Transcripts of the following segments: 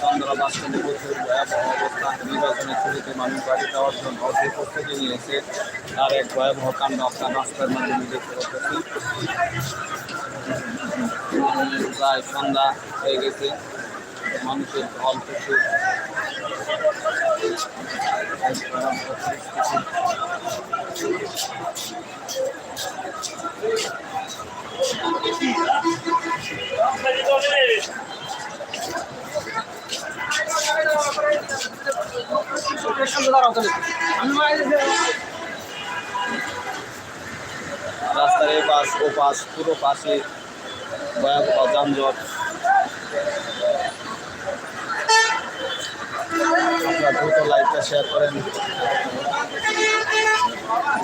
চন্দ্রা বাস স্ট্যান্ডে প্রচুর ভয়াবহ অবস্থা, নির্বাচনের ছুটিতে মানুষ বাড়ি যাওয়ার জন্য যে প্রস্তুতি নিয়েছে। তার এক ভয়াবহ কাণ্ড আপনার রাস্তার মাধ্যমে দেখতে পাচ্ছি। প্রায় সন্ধ্যা হয়ে গেছে। মানুষের ঢল প্রচুর। রাস্তার এই পাশ, ও পাশ, পুরো পাশে ভয়াবহ যানজট। আপনারা দ্রুত লাইভটা শেয়ার করেন।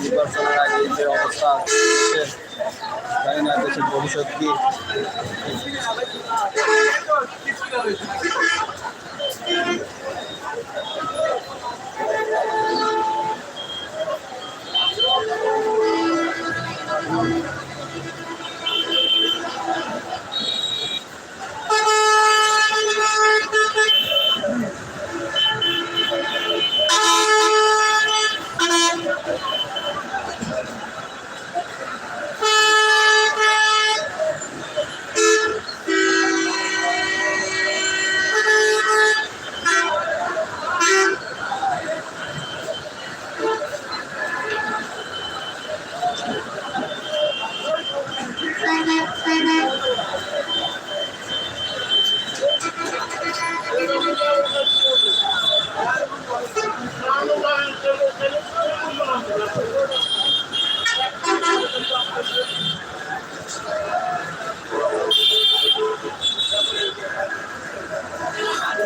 নির্বাচনের আগে যে অবস্থা দেশের জানি না দেশের ভবিষ্যৎ কি।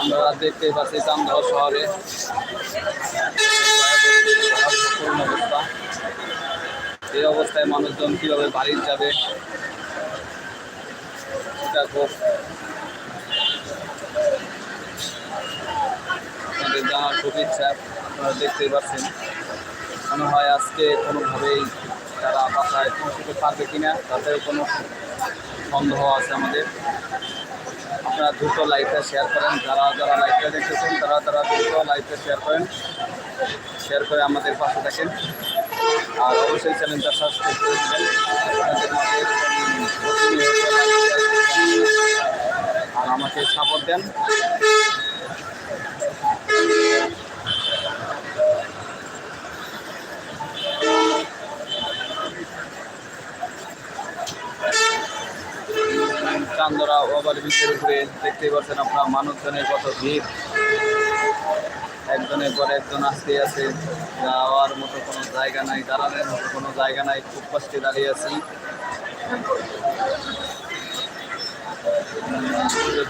আমরা দেখতে পাচ্ছি চান্দহ শহরে। এই অবস্থায় মানুষজন কীভাবে বাড়ি যাবে? সেটা জানার খুব ইচ্ছা, আপনারা দেখতেই পাচ্ছেন। মনে হয় আজকে কোনোভাবেই তারা বাসায় পৌঁছতে পারবে কিনা তাদের কোনো সন্দেহ আছে আমাদের। আপনারা দ্রুত লাইভটা শেয়ার করেন। যারা যারা লাইভটা দেখতেছেন, তারা তারা দ্রুত লাইভটা শেয়ার করেন। শেয়ার করে আমাদের পাশে থাকেন। আর অবশ্যই চ্যানেলটা সাবস্ক্রাইব করে দেবেন। আর আমাকে সাপোর্ট দেন চান্দরা ওভার ব্রিজের উপরে দেখতেই পাচ্ছেন আপনার মানুষজনের কত ভিড়। একজনের পর একজন আসতে আছে, যাওয়ার মতো কোনো জায়গা নাই, দাঁড়ানোর মতো কোনো জায়গা নাই, খুব কষ্টে দাঁড়িয়ে আছি।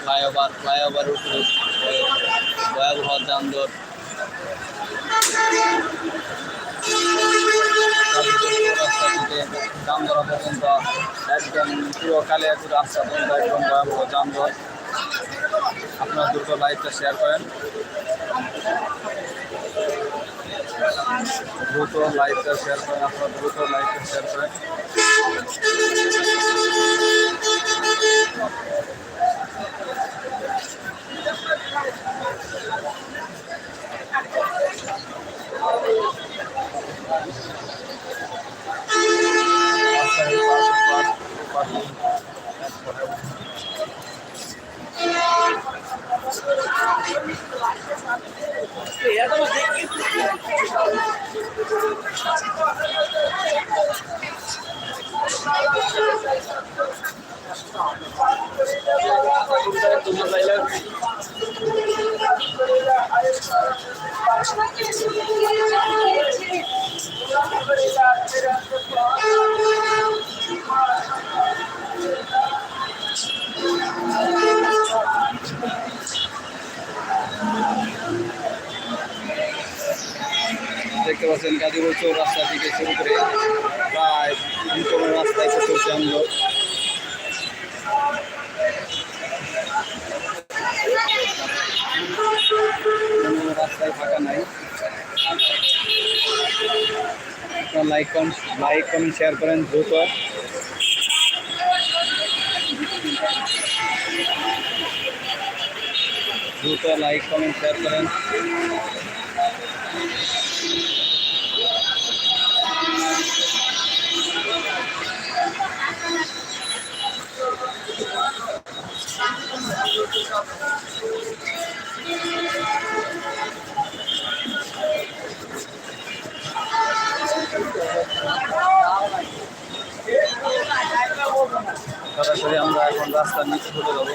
ফ্লাইওভার ফ্লাইওভার উপরে, ভয়াবহ যানজট। থেকে যানজট পর্যন্ত একদম পুরো কালিয়াকুর রাস্তা পর্যন্ত একদম ভয়াবহ যানজট আপনারা দ্রুত লাইভটা শেয়ার করেন দ্রুত লাইকটা শেয়ার করেন আপনারা দ্রুত লাইকটা শেয়ার করেন দেখতে পাচ্ছেন গাজীপুর চৌর রাস্তা থেকে শুরু করে প্রায় রাস্তায় প্রচুর যানজট রাস্তায় ফাঁকা নাই। লাইক কম লাইক কমেন্ট শেয়ার করেন দ্রুত। দ্রুত লাইক কমেন্ট শেয়ার করেন। সরাসরি আমরা এখন রাস্তার নিচে চলে যাব।